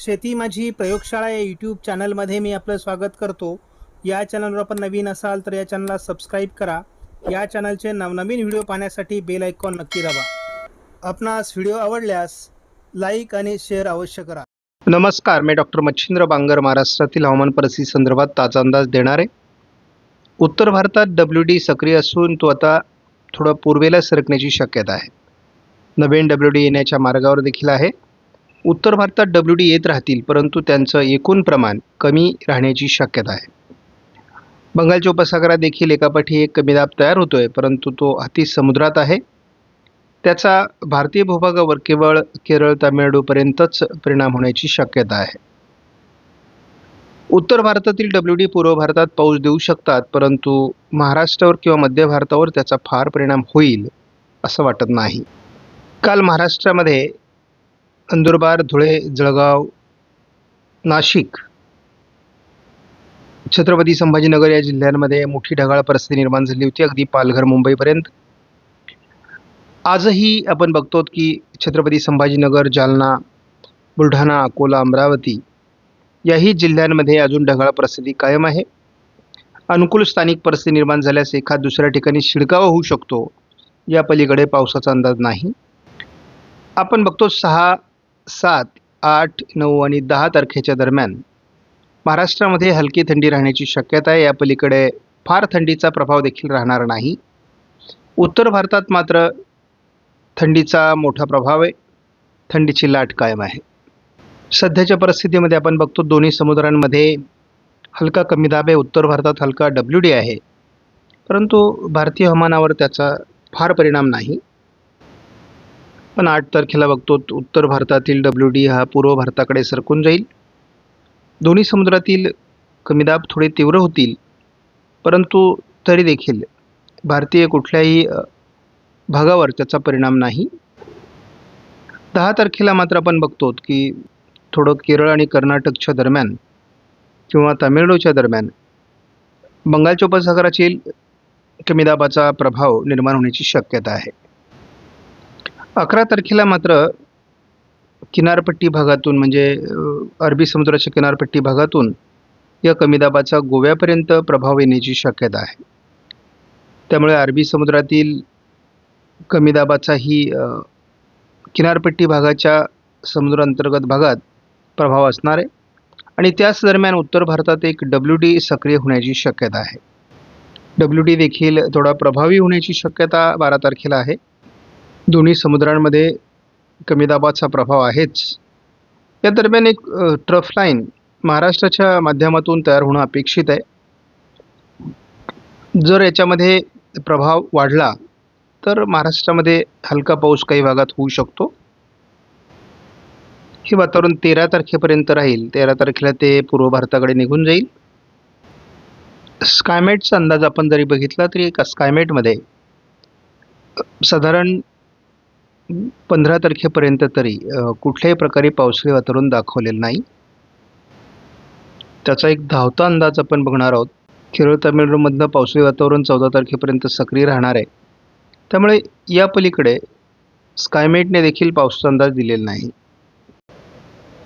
शेती माझी प्रयोगशाळा या यूट्यूब चॅनलमध्ये मी आपलं स्वागत करतो. या चॅनलवर आपण नवीन असाल तर या चॅनलला सबस्क्राईब करा. या चॅनलचे नवनवीन व्हिडिओ पाहण्यासाठी बेल आयकॉन नक्की दाबा. आपणास व्हिडिओ आवडल्यास लाईक आणि शेअर अवश्य करा. नमस्कार मी डॉक्टर मच्छिंद्र बांगर महाराष्ट्रातील हवामान परिस्थिती संदर्भात ताजा अंदाज देणार. आहे उत्तर भारतात डब्ल्यू डी सक्रिय असून तो आता थोडं पूर्वेला सरकण्याची शक्यता आहे. नवीन डब्ल्यू डी येण्याच्या मार्गावर देखील आहे. उत्तर भारतात डब्ल्यू डी येत राहतील परंतु त्यांचं एकूण प्रमाण कमी राहण्याची शक्यता आहे. बंगालच्या उपसागरात देखील एकापाठी एक कमी दाब तयार होतोय परंतु तो अति समुद्रात आहे. त्याचा भारतीय भूभागावर केवळ केरळ तामिळनाडूपर्यंतच परिणाम होण्याची शक्यता आहे. उत्तर भारतातील डब्ल्यू डी पूर्व भारतात पाऊस देऊ शकतात परंतु महाराष्ट्रावर किंवा मध्य भारतावर त्याचा फार परिणाम होईल असं वाटत नाही. काल महाराष्ट्रामध्ये नंदुरबार धुळे जळगाव नाशिक. छत्रपती संभाजीनगर या जिल्ह्यांमध्ये मोठी ढगाळ परिस्थिती निर्माण झाली होती. अगदी पालघर मुंबईपर्यंत. आजही आपण बघतो की छत्रपती संभाजीनगर जालना बुलढाणा अकोला अमरावती याही जिल्ह्यांमध्ये अजून ढगाळ परिस्थिती कायम आहे. अनुकूल स्थानिक परिस्थिती निर्माण झाल्यास एखाद दुसऱ्या ठिकाणी शिडकावा होऊ शकतो. या पलीकडे पावसाचा अंदाज नाही. आपण बघतो सहा सात आठ नऊ आणि दहा तारखेच्या दरम्यान महाराष्ट्रामध्ये हलकी थंडी राहण्याची शक्यता आहे. या पलीकडे फार थंडीचा प्रभाव देखील राहणार नाही. उत्तर भारतात मात्र थंडीचा मोठा प्रभाव आहे. थंडीची लाट कायम आहे. सध्याच्या परिस्थितीमध्ये आपण बघतो दोन्ही समुद्रांमध्ये हलका कमी दाब आहे. उत्तर भारतात हलका डब्ल्यू डी आहे. परंतु भारतीय हवामानावर त्याचा फार परिणाम नाही. आपण आठ तारखेला बघतो उत्तर भारतातील डब्ल्यू डी हा पूर्व भारताकडे सरकून जाईल. दोन्ही समुद्रातील कमी दाब थोडे तीव्र होतील परंतु तरी देखील भारतीय कुठल्याही भागावर त्याचा परिणाम नाही. दहा तारखेला मात्र आपण बघतो की थोडं केरळ आणि कर्नाटकच्या दरम्यान किंवा तामिळनाडूच्या दरम्यान बंगालच्या उपसागरातील कमी दाबाचा प्रभाव निर्माण होण्याची शक्यता आहे. अकरा तारखेला मात्र किनारपट्टी भागातून म्हणजे अरबी समुद्राच्या किनारपट्टी भागातून या कमी दाबाचा गोव्यापर्यंत प्रभाव येण्याची शक्यता आहे. त्यामुळे अरबी समुद्रातील कमी दाबाचाही किनारपट्टी भागाच्या समुद्रांतर्गत भागात प्रभाव असणार आहे. आणि त्याच दरम्यान उत्तर भारतात एक डब्ल्यू डी सक्रिय होण्याची शक्यता आहे. डब्ल्यू डी देखील थोडा प्रभावी होण्याची शक्यता बारा तारखेला आहे. दोन्ही समुद्रांमध्ये कमी दाबाचा प्रभाव आहेच. या दरम्यान एक ट्रफ लाईन महाराष्ट्राच्या माध्यमातून तयार होणं अपेक्षित आहे. जर याच्यामध्ये प्रभाव वाढला तर महाराष्ट्रामध्ये हलका पाऊस काही भागात होऊ शकतो. हे वातावरण तेरा तारखेपर्यंत राहील. तेरा तारखेला ते पूर्व भारताकडे निघून जाईल. स्कायमेटचा अंदाज आपण जरी बघितला तरी एका स्कायमेटमध्ये साधारण पंधरा तारखेपर्यंत तरी कुठल्याही प्रकारे पावसाळी वातावरण दाखवलेलं नाही. त्याचा एक धावता अंदाज आपण बघणार आहोत. केरळ तामिळनाडूमधलं पावसाळी वातावरण चौदा तारखेपर्यंत सक्रिय राहणार आहे. त्यामुळे या पलीकडे स्कायमेटने देखील पावसाचा अंदाज दिलेला नाही.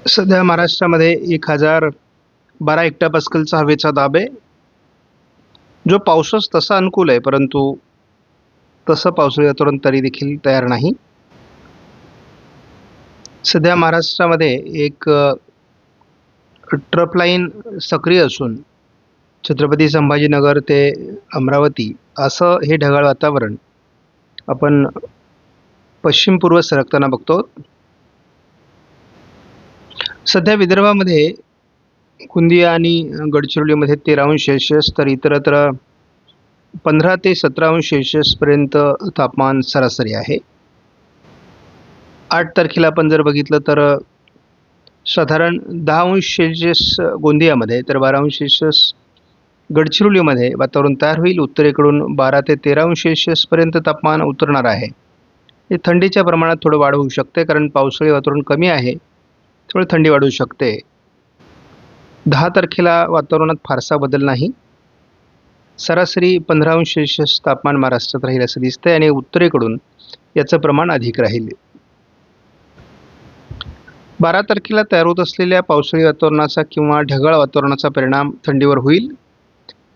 सध्या महाराष्ट्रामध्ये एक हजार बारा हेक्टर पास्कलचा हवेचा दाब आहे. जो पावसाच तसा अनुकूल आहे परंतु तसं पावसाळी वातावरण तरी देखील तयार नाही. सध्या महाराष्ट्रामध्ये एक ट्रप लाईन सक्रिय असून छत्रपती संभाजीनगर ते अमरावती असं हे ढगाळ वातावरण आपण पश्चिम पूर्व सरकताना बघतो. सध्या विदर्भामध्ये कुंदिया आणि गडचिरोलीमध्ये तेरा अंश सेल्शियस तर इतरत्र पंधरा ते सतरा अंश सेल्शियसपर्यंत तापमान सरासरी आहे. आठ तारखेला आपण जर बघितलं तर साधारण दहा अंश सेल्सिअस गोंदियामध्ये तर बारा अंश सेल्सिअस गडचिरोलीमध्ये वातावरण तयार होईल. उत्तरेकडून बारा ते तेरा अंश सेल्सिअसपर्यंत तापमान उतरणार आहे. हे थंडीच्या प्रमाणात थोडं वाढ होऊ शकते कारण पावसाळी वातावरण कमी आहे. थोडं थंडी वाढू शकते. दहा तारखेला वातावरणात फारसा बदल नाही. सरासरी पंधरा अंश सेल्सिअस तापमान महाराष्ट्रात राहील असं दिसतंय आणि उत्तरेकडून याचं प्रमाण अधिक राहील. बारा तारखेला तयार होत असलेल्या पावसाळी वातावरणाचा किंवा ढगाळ वातावरणाचा परिणाम थंडीवर होईल.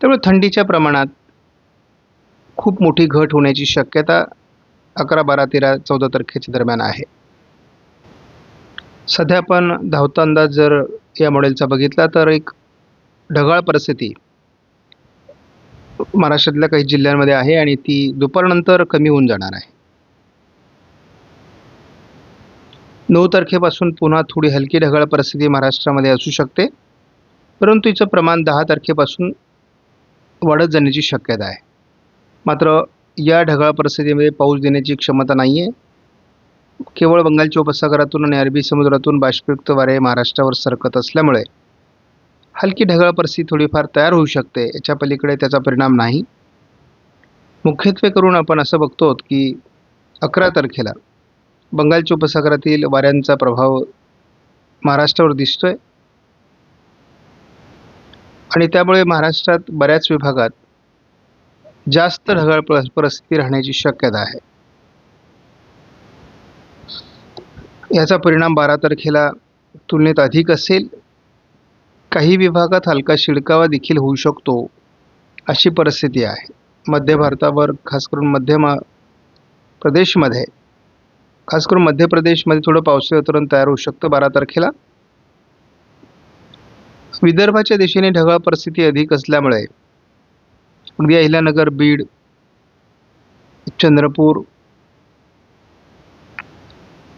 त्यामुळे थंडीच्या प्रमाणात खूप मोठी घट होण्याची शक्यता अकरा बारा तेरा चौदा तारखेच्या दरम्यान आहे. सध्या आपण धावता अंदाज जर या मॉडेलचा बघितला तर एक ढगाळ परिस्थिती महाराष्ट्रातल्या काही जिल्ह्यांमध्ये आहे आणि ती दुपारनंतर कमी होऊन जाणार आहे. नऊ तारखेपासून पुन्हा थोडी हलकी ढगाळ परिस्थिती महाराष्ट्रामध्ये असू शकते. परंतु हिचं प्रमाण दहा तारखेपासून वाढत जाण्याची शक्यता आहे. मात्र या ढगाळ परिस्थितीमध्ये पाऊस देण्याची क्षमता नाही आहे केवळ बंगालच्या उपसागरातून आणि अरबी समुद्रातून बाष्पयुक्त वारे महाराष्ट्रावर सरकत असल्यामुळे हलकी ढगाळ परिस्थिती थोडीफार तयार होऊ शकते. याच्या पलीकडे त्याचा परिणाम नाही. मुख्यत्वे करून आपण असं बघतो की अकरा तारखेला बंगालच्या उपसागरातील वाऱ्यांचा प्रभाव महाराष्ट्रावर दिसतोय. आणि त्यामुळे महाराष्ट्रात बऱ्याच विभागात जास्त ढगाळ परिस्थिती राहण्याची शक्यता आहे. याचा परिणाम बारा तारखेला तुलनेत अधिक असेल. काही विभागात हलका शिडकावा देखील होऊ शकतो अशी परिस्थिती आहे. मध्य भारतावर खास करून मध्य मा प्रदेशमध्ये खास करून मध्य प्रदेशमध्ये थोडं पावसाळी वातावरण तयार होऊ शकतं बारा तारखेला. विदर्भाच्या दिशेने ढगाळ परिस्थिती अधिक असल्यामुळे अगदी अहिल्यानगर बीड चंद्रपूर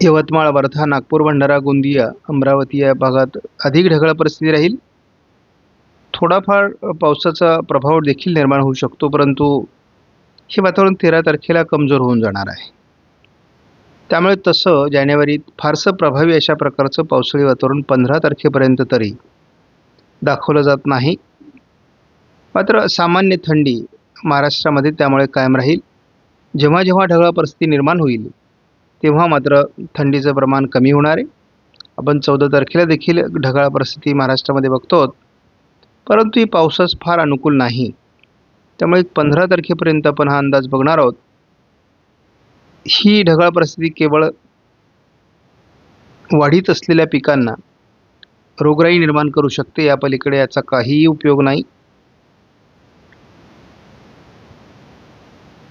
यवतमाळ वर्धा नागपूर भंडारा गोंदिया अमरावती या भागात अधिक ढगाळ परिस्थिती राहील. थोडाफार पावसाचा प्रभाव देखील निर्माण होऊ शकतो परंतु हे वातावरण तेरा तारखेला कमजोर होऊन जाणार आहे. त्यामुळे तसं जानेवारीत फारसं प्रभावी अशा प्रकारचं पावसाळी वातावरण पंधरा तारखेपर्यंत तरी दाखवलं जात नाही. मात्र सामान्य थंडी महाराष्ट्रामध्ये त्यामुळे कायम राहील. जेव्हा जेव्हा ढगाळ परिस्थिती निर्माण होईल तेव्हा मात्र थंडीचं प्रमाण कमी होणार आहे. आपण चौदा तारखेला देखील ढगाळ परिस्थिती महाराष्ट्रामध्ये बघतो परंतु ही पावसास फार अनुकूल नाही. त्यामुळे पंधरा तारखेपर्यंत आपण हा अंदाज बघणार आहोत. ही ढगाळ परिस्थिती केवळ वाढीत असलेल्या पिकांना रोगराई निर्माण करू शकते या पलीकडे याचा काहीही उपयोग नाही.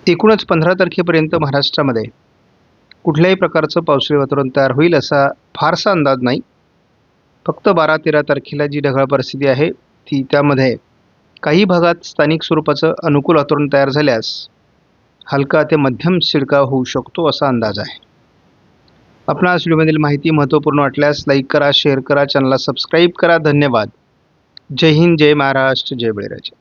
एकूणच पंधरा तारखेपर्यंत महाराष्ट्रामध्ये कुठल्याही प्रकारचं पावसाळी वातावरण तयार होईल असा फारसा अंदाज नाही. फक्त बारा तेरा तारखेला जी ढगाळ परिस्थिती आहे ती त्यामध्ये काही भागात स्थानिक स्वरूपाचं अनुकूल वातावरण तयार झाल्यास हलका ते मध्यम शिडकाव होऊ शकतो असा अंदाज आहे. आपणास व्हिडिओमधील माहिती महत्त्वपूर्ण वाटल्यास लाईक करा शेअर करा चॅनलला सबस्क्राईब करा. धन्यवाद. जय हिंद जय महाराष्ट्र जय बळीराजा.